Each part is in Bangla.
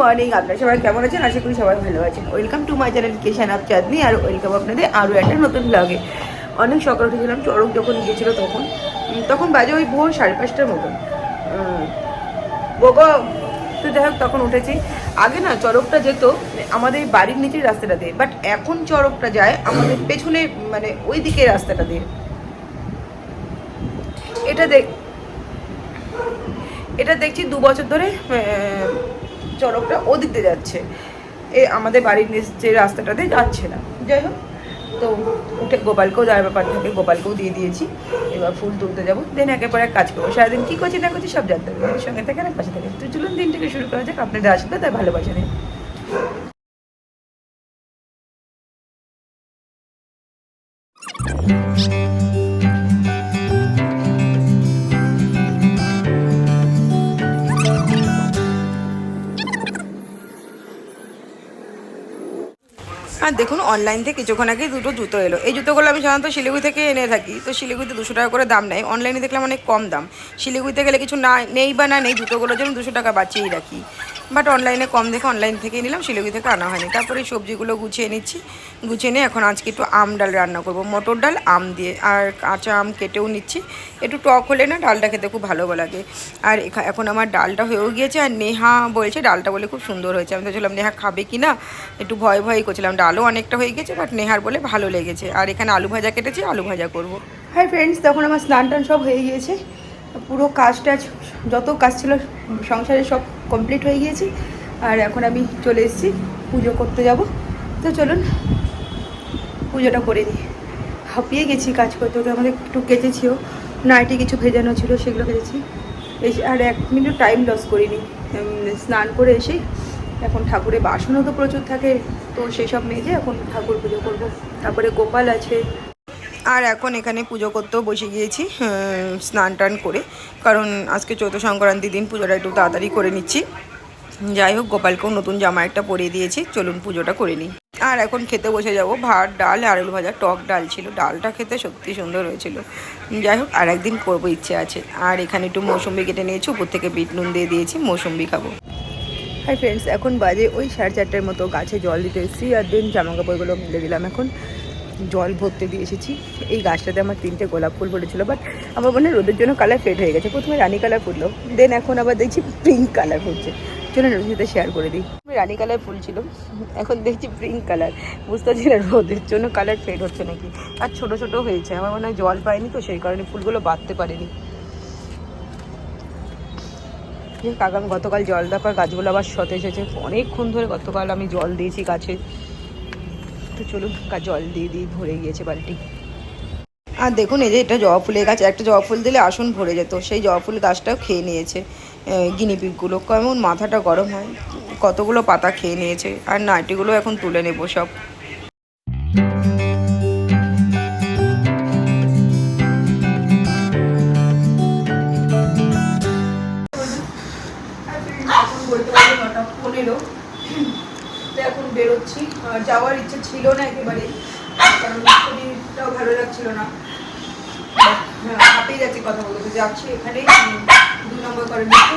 মর্নিং আপনারা সবাই কেমন আছেন? আশা করি সবাই ভালো আছেন। ওয়েলকাম টু মাই চ্যানেল কেশান আপ চাঁদনি আর ওয়েলকাম আপনাদের আরও একটা নতুন ব্লগে অনেক সকাল উঠেছিলাম চড়ক যখন গিয়েছিল তখন। তখন বাজে ওই ভোর সাড়ে পাঁচটার মতন। বগো তো যাই তখন উঠেছি। আগে না চড়কটা যেত আমাদের বাড়ির নিচের রাস্তাটা দিয়ে বাট এখন চড়কটা যায় আমাদের পেছনে মানে ওই দিকের রাস্তাটা দিয়ে। এটা দেখ এটা দেখছি দু বছর ধরে আহ, চড়কটা ওদিক দিয়ে যাচ্ছে। এ আমাদের বাড়ির নিচ যে রাস্তাটাতে যাচ্ছে না। যাই হোক, তো উঠে গোপালকেও যাওয়ার ব্যাপার থাকে, গোপালকেও দিয়ে দিয়েছি। এবার ফুল তুলতে যাব। দেন একের পর এক কাজ করব। সারাদিন কী করছি না করছি সব জানতে হবে। সঙ্গে থাকে না পাশে থাকে তো চলুন দিনটাকে শুরু করা যাক। আপনাদের আসবে তাই ভালোবাসা নেই আর দেখুন অনলাইন থেকে কিছুক্ষণ আগে দুটো জুতো এলো। এই জুতোগুলো আমি সাধারণত শিলিগুড়ি থেকে এনে থাকি, তো শিলিগুড়িতে দুশো টাকা করে দাম নেয় অনলাইনে দেখলাম অনেক কম দাম। শিলিগুড়িতে গেলে কিছু না, নেই বা না নেই, জুতোগুলোর জন্য দুশো টাকা বাঁচিয়েই রাখি। বাট অনলাইনে কম দেখে অনলাইন থেকে নিলাম, শিলিগুড়ি থেকে আনা হয়নি। তারপরে সবজিগুলো গুছিয়ে নিচ্ছি। গুছিয়ে নিয়ে এখন আজকে একটু আম ডাল রান্না করব। মটর ডাল, আম দিয়ে, আর কাঁচা আম কেটেও নিচ্ছি। একটু টক হলে না ডালটা খেতে খুব ভালো লাগে। আর এখা- এখন আমার ডালটা হয়েও গিয়েছে, আর নেহা বলছে ডালটা বলে খুব সুন্দর হয়েছে। আমি তো বললাম নেহা খাবে কি না একটু ভয় ভয় করছিলাম ডালও অনেকটা হয়ে গেছে বাট নেহার বলে ভালো লেগেছে। আর এখানে আলু ভাজা কেটেছি, আলু ভাজা করব। হাই ফ্রেন্ডস তখন আমার স্নান টান সব হয়ে গিয়েছে। পুরো কাজ টাজ, যত কাজ ছিল সংসারে সব কমপ্লিট হয়ে গিয়েছে। আর এখন আমি চলে এসেছি, পুজো করতে যাব। তো চলুন, পুজোটা করে দিই হাঁপিয়ে গেছি কাজ করতে ওকে আমাদের একটু কেচেছিও। নাইটি কিছু ভেজানো ছিল, সেগুলো এসে আর এক মিনিট টাইম লস করিনি। স্নান করে এসেই এখন ঠাকুরের বাসনও তো প্রচুর থাকে, তো সেই সব মেজে এখন ঠাকুর পুজো করব। তারপরে গোপাল আছে। আর এখন এখানে পুজো করতেও বসে গিয়েছি স্নান টান করে। কারণ আজকে চৌথ সংক্রান্তি দিন, পুজোটা একটু তাড়াতাড়ি করে নিচ্ছি। যাই হোক, গোপালকেও নতুন জামা একটা পরিয়ে দিয়েছি, চলুন পুজোটা করে নিই। আর এখন খেতে বসে যাব, ভাত ডাল আর আলু ভাজা, টক ডাল ছিল। ডালটা খেতে সত্যি সুন্দর হয়েছিল। যাই হোক আর একদিন করব, ইচ্ছে আছে। আর এখানে একটু মৌসুম্বি কেটে নিয়েছি, উপর থেকে বিট নুন দিয়ে দিয়েছি, মৌসুম্বি খাব। হাই ফ্রেন্ডস এখন বাজে ওই সাড়ে চারটের মতো। গাছে জল দিতে এসেছি আর দেন জামা কাপড়গুলো মেলে দিলাম। এখন জল ভরতে দিয়ে এসেছি। এই গাছটাতে আমার তিনটে গোলাপ ফুল পড়েছিল বাট আমার মনে হয় রোদের জন্য কালার ফেড হয়ে গেছে। প্রথমে রানী কালার ফুটলো দেন এখন আবার দেখছি পিঙ্ক কালার ফুটছে। চলুন রোদের সাথে শেয়ার করে দিই। রানী কালার ফুল ছিল, এখন দেখছি পিঙ্ক কালার বুঝতে পারছি না রোদের জন্য কালার ফেড হচ্ছে নাকি। আর ছোট ছোট হয়েছে, আমার মনে হয় জল পায়নি তো, সেই কারণে ফুলগুলো বাঁধতে পারেনি। যাই হোক, গতকাল জল দেওয়ার গাছগুলো আবার সতেজ হয়েছে অনেকক্ষণ ধরে গতকাল আমি জল দিয়েছি গাছে। তো চলুন জল দিয়ে দিয়ে ভরে গিয়েছে বালতি। আর দেখুন এই যে এটা জবা ফুলের গাছ একটা জবা ফুল দিলে আসন ভরে যেত। সেই জবা ফুল গাছটাও খেয়ে নিয়েছে। গিনিপিকগুলো কেমন মাথাটা গরম হয়। কতগুলো পাতা খেয়ে নিয়েছে। আর নাইটিগুলো এখন তুলে নেব সব। পনেরো। তো এখন বেরোচ্ছি। যাওয়ার ইচ্ছে ছিল না একেবারে। কারণ শরীরটাও ভালো লাগছিল না। হ্যাঁ, হাঁপিয়ে যাচ্ছি কথা বলতে। যাচ্ছি এখানে। দু নম্বর করে নিতে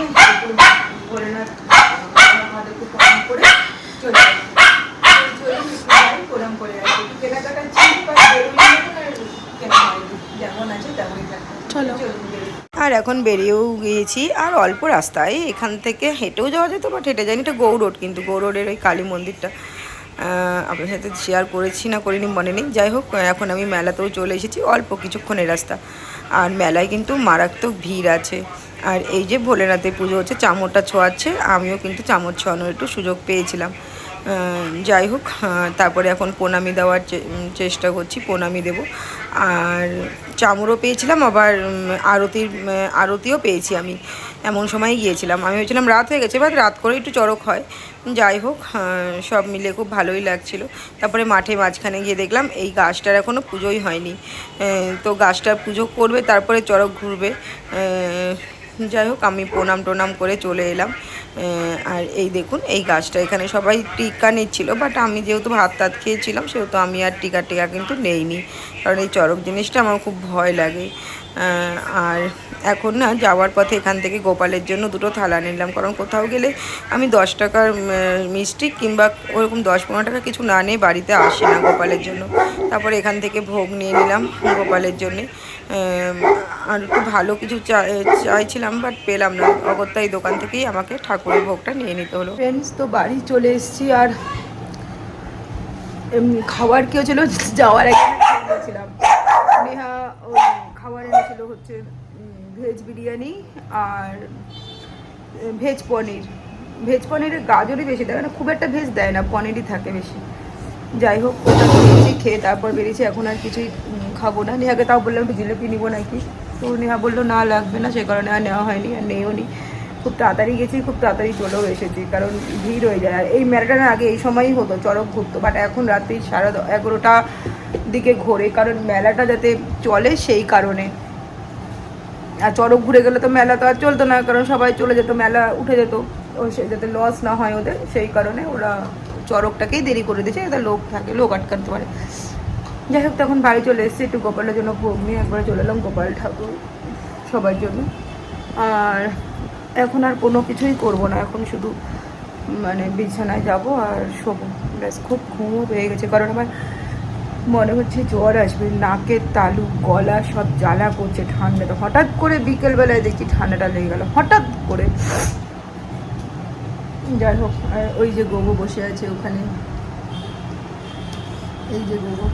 ভোলেনাথ আমাদের খুব কম করে চলে যাব। তো চলুন একটু যাই, প্রণাম করে আসি একটু কেনাকাটা ছিল বাট বেরোলে আর কেনা হয়নি যেমন আছে তেমনই থাকবে চলো চলুন বেরোই। আর এখন বেরিয়েও গিয়েছি আর অল্প রাস্তায় এখান থেকে হেঁটেও যাওয়া যেত বাট হেঁটে যায়নি। এটা গৌরোড কিন্তু গৌরোডের ওই কালী মন্দিরটা। আপনার সাথে শেয়ার করেছি না করিনি, মনে নেই। যাই হোক, এখন আমি মেলাতেও চলে এসেছি, অল্প কিছুক্ষণের রাস্তা। আর মেলায় কিন্তু মারাত্মক ভিড় আছে। আর এই যে ভোলেনাথের পুজো হচ্ছে চামড়টা ছোঁয়াচ্ছে। আমিও কিন্তু চামড় ছোঁয়ানোর একটু সুযোগ পেয়েছিলাম। যাই হোক তারপরে এখন প্রণামি দেওয়ার চেষ্টা করছি, প্রণামি দেব। আর চামড়ও পেয়েছিলাম, আবার আরতির আরতিও পেয়েছি আমি। এমন সময় গিয়েছিলাম। আমি ভেবেছিলাম রাত হয়ে গেছে, বাট রাত করে একটু চড়ক হয়। যাই হোক সব মিলে খুব ভালোই লাগছিল। তারপরে মাঠে মাঝখানে গিয়ে দেখলাম, এই গাছটার এখনও পুজোই হয়নি। তো গাছটার পুজো করবে, তারপরে চড়ক ঘুরবে। যাই হোক, আমি প্রণাম টোনাম করে চলে এলাম। আর এই দেখুন, এই গাছটা। এখানে সবাই টিকা নিচ্ছিল বাট আমি যেহেতু ভাত তাত খেয়েছিলাম, সেহেতু আমি আর টিকা টিকা কিন্তু নেইনি। কারণ এই চরক জিনিসটা আমার খুব ভয় লাগে। আর এখন না যাওয়ার পথে এখান থেকে গোপালের জন্য দুটো থালা নিলাম। কারণ কোথাও গেলে আমি দশ টাকার মিষ্টি কিংবা ওরকম দশ পনেরো টাকা কিছু না নিয়ে বাড়িতে আসি না গোপালের জন্য। তারপরে এখান থেকে ভোগ নিয়ে নিলাম গোপালের জন্যে। আর একটু ভালো কিছু চাইছিলাম বাট পেলাম না। অগত্যা এই দোকান থেকেই আমাকে ঠাকুরের ভোগটা নিয়ে নিতে হলো। ফ্রেন্ডস তো বাড়ি চলে এসেছি আর খাবার কি হচ্ছিল যাওয়ার আগে না খেয়ে নিয়েছিলাম নেহা ওই খাবার এনেছিল হচ্ছে ভেজ বিরিয়ানি আর ভেজ পনির। ভেজ পনিরের গাজরই বেশি দেয় না খুব একটা ভেজ দেয় না, পনিরই থাকে বেশি। যাই হোক, ওটা খেয়েছি খেয়ে তারপর বেরিয়েছি, এখন আর কিছুই খাব না। নেহাকে তাও বললাম একটু জিলিপি নিবো নাকি। তো নেহা বলল, না, লাগবে না, সে কারণে আর নেওয়া হয়নি, আর নেও নি। খুব তাড়াতাড়ি গেছি, খুব তাড়াতাড়ি চলেও এসেছি, কারণ ভিড় হয়ে যায়। আর এই মেলাটার আগে এই সময়ই হতো চড়ক ঘুরতো বাট এখন রাত্রি সাড়ে এগারোটা দিকে ঘোরে, কারণ মেলাটা যাতে চলে সেই কারণে। আর চড়ক ঘুরে গেলে তো মেলা তো আর চলতো না, কারণ সবাই চলে যেত, মেলা উঠে যেত। সে যাতে লস না হয় ওদের, সেই কারণে ওরা চড়কটাকেই দেরি করে দিয়েছে, যাতে লোক থাকে, লোক আটকাতে পারে। যাই হোক, তখন বাড়ি চলে এসেছি, একটু গোপালের জন্য ভোগ নিয়ে একবারে চলে এলাম, গোপাল ঠাকুর সবার জন্য। আর এখন আর কোনো কিছুই করব না, এখন শুধু মানে বিছানায় যাব আর শোবো। ব্যাস, খুব ঘুমও পেয়ে গেছে, কারণ আমার মনে হচ্ছে জ্বর আসবে, নাকের তালু, গলা সব জ্বালা করছে ঠান্ডাটা। হঠাৎ করে বিকেলবেলায় দেখি ঠান্ডাটা লেগে গেল, হঠাৎ করে। যাই হোক ওই যে গোবো বসে আছে ওখানে। এই যে গোবো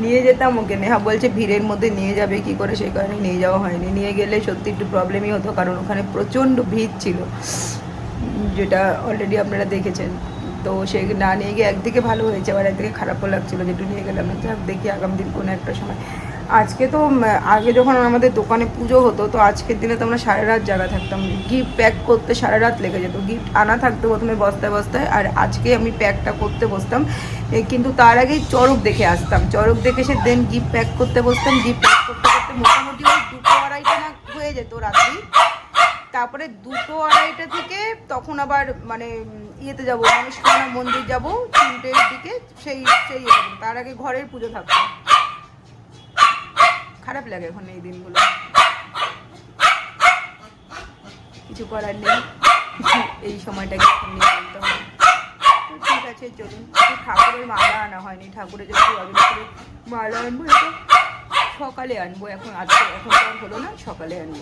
নিয়ে যেতাম ওকে, নেহা বলছে ভিড়ের মধ্যে নিয়ে যাবে, কি করে? সেই কারণে নিয়ে যাওয়া হয়নি। নিয়ে গেলে সত্যি একটু প্রবলেমই হতো, কারণ ওখানে প্রচণ্ড ভিড় ছিল, যেটা অলরেডি আপনারা দেখেছেন। তো সে না নিয়ে গিয়ে একদিকে ভালো হয়েছে, আবার একদিকে খারাপও লাগছিল, যেটু নিয়ে গেলাম যাক, দেখি আগামী দিন কোনো একটা সময়। আজকে তো আগে যখন আমাদের দোকানে পুজো হতো, তো আজকের দিনে তো আমরা সারা রাত জায়গা থাকতাম। গিফট প্যাক করতে সারা রাত লেগে যেত। গিফট আনা থাকতো প্রথমে বস্তায় বস্তায়, আর আজকে আমি প্যাকটা করতে বসতাম। কিন্তু তার আগেই চরক দেখে আসতাম। চড়ক দেখে সে দেন গিফট প্যাক করতে বসতাম। গিফট প্যাক করতে করতে মোটামুটি ওই দুটো আড়াইটা না হয়ে যেত রাত্রি। তারপরে দুটো আড়াইটা থেকে তখন আবার মানে ইয়েতে যাব মনস্কামনা মন্দির যাব, তিনটের দিকে সেই সেই। তার আগে ঘরের পুজো থাকতো খারাপ লাগে এখন এই দিনগুলো। কিছু করার নেই। এই সময়টাকে নিয়ে চলতে হবে। ঠিক আছে, চলুন। ঠাকুরের মালা আনা হয়নি। ঠাকুরের যদি রজনীপুরের মালা আনব। সকালে আনব। এখন আজকে এখন হলো না, সকালে আনব।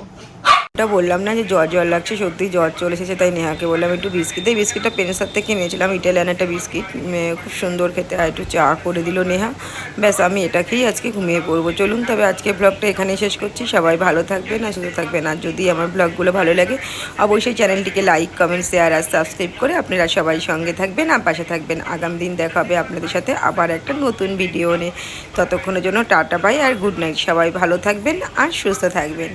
ওটা বললাম না যে জ্বর জ্বর লাগছে, সত্যি জ্বর চলে এসেছে, তাই নেহাকে বললাম একটু বিস্কিট। এই বিস্কিটটা পেনসার থেকে নিয়েছিলাম ইটালিয়ান একটা বিস্কিট খুব সুন্দর খেতে, আর একটু চা করে দিল নেহা। ব্যাস, আমি এটা খেয়েই আজকে ঘুমিয়ে পড়ব। চলুন তবে আজকে ব্লগটা এখানেই শেষ করছি। সবাই ভালো থাকবেন আর সুস্থ থাকবেন। আর যদি আমার ব্লগগুলো ভালো লাগে, অবশ্যই চ্যানেলটিকে লাইক কমেন্ট শেয়ার আর সাবস্ক্রাইব করে আপনারা সবাই সঙ্গে থাকবেন আর পাশে থাকবেন। আগামী দিন দেখা হবে আপনাদের সাথে আবার একটা নতুন ভিডিও নিয়ে। ততক্ষণের জন্য টাটা বাই আর গুড নাইট সবাই ভালো থাকবেন আর সুস্থ থাকবেন।